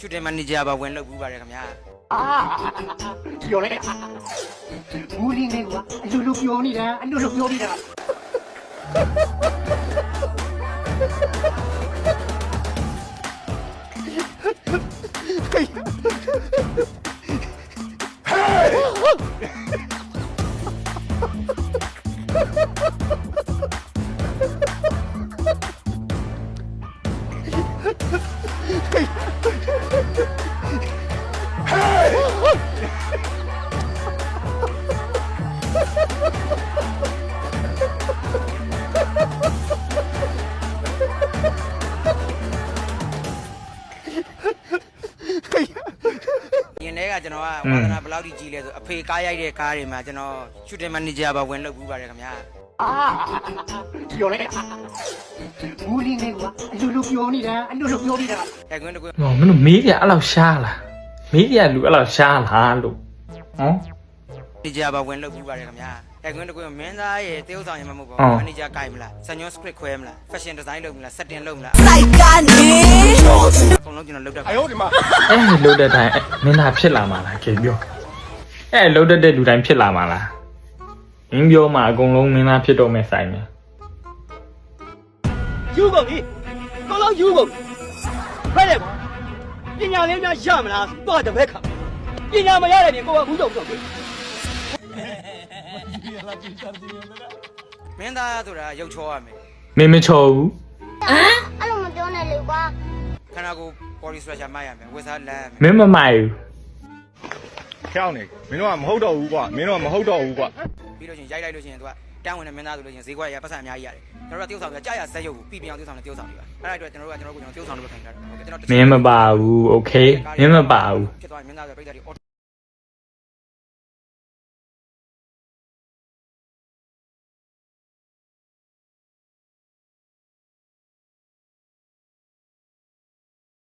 ရှူတင်မန်နေဂျာပါဝင်လုပ်ဘူးပါတယ်ခင်ဗျာအာပြောလိုက်တာဘူးလင်းလေးကအလူလူပြောနေတာအလူလူပြောနေတာ ထဲကကျွန်တော်ကဝါသနာဘယ်လောက်ထိကြီးလဲဆိုအဖေကားရိုက်တဲ့ကားတွေမှာကျွန်တော်ရှူတင်မန်နေဂျာပါဝင်လုပ်ဘူးပါတယ်ခင်ဗျာအာပြောလိုက်တာဘူးလင်းလေးကအလူလူပြောနေတာအလူလူပြောနေတာတိုက်ခွင်းတစ်ခွင်းဟောမင်းတို့မေးပြအဲ့လောက်ရှားလားမေးပြလူအဲ့လောက်ရှားလားလို့ဟမ်နေဂျာပါဝင်လုပ်ဘူးပါတယ်ခင်ဗျာ တိုက်ခွင်းတစ်ခွင်းမင်းသားရဲ့တေးဥဆောင်ရင်မဟုတ်ပါအော်ဘူးမန်နေဂျာကိုင်မလားစညွန်စခရစ်ခွဲမလားဖက်ရှင်ဒီဇိုင်းလုပ်မလားစက်တင်လုပ်မလားစိုက်ကနေအကုန်လုံးကျွန်တော်လုပ်တတ်ပါအဲ့လှုပ်တဲ့တိုင်းအဲ့မင်းသားဖြစ်လာမှာလားကြည့်ပြောအဲ့လှုပ်တတ်တဲ့လူတိုင်းဖြစ်လာမှာလားမင်းပြောမှာအကုန်လုံးမင်းသားဖြစ်တော့မယ်ဆိုင်မယ်ယူကုန်ပြီကောင်းလောက်ယူကုန်ဖဲ့တယ်ကွာပညာလေးများရမလားတော့တပည့်ခါပညာမရတဲ့ပြင်ကိုကဘူးတော့ဘူးတော့ မင်းသားဆိုတာရုပ်ချောရမယ် မင်းမချော်ဘူး အဲ့လိုမပြောနဲ့လေကွာ ခန္ဓာကိုယ် body structure မှတ်ရမယ်ဝတ်စားလမ်းရမယ် မင်းမမိုက်ဘူး ဖြောင်းနေမင်းတို့ကမဟုတ်တော့ဘူးကွာမင်းတို့ကမဟုတ်တော့ဘူးကွာ ပြီးလို့ချင်းရိုက်လိုက်လို့ချင်းသူကတန်းဝင်တဲ့မင်းသားဆိုလို့ချင်းဈေးကွက်ရပတ်စံအများကြီးရတယ်ကျွန်တော်တို့ကတယောက်ဆောင်ပြကြာရဇက်ရုပ်ကိုပြီးပြောင်းတယောက်ဆောင်တဲ့တယောက်ဆောင်တွေပါအဲ့ဒါအတွက်ကျွန်တော်တို့ကကျွန်တော်တို့ကိုကျွန်တော်တယောက်ဆောင်လို့ပဲခံကြတယ်ဟုတ်ကဲ့ကျွန်တော် မင်းမပါဘူးโอเคမင်းမပါဘူး ဖြစ်သွားရင်မင်းသားဆိုပြိတ္တာတွေ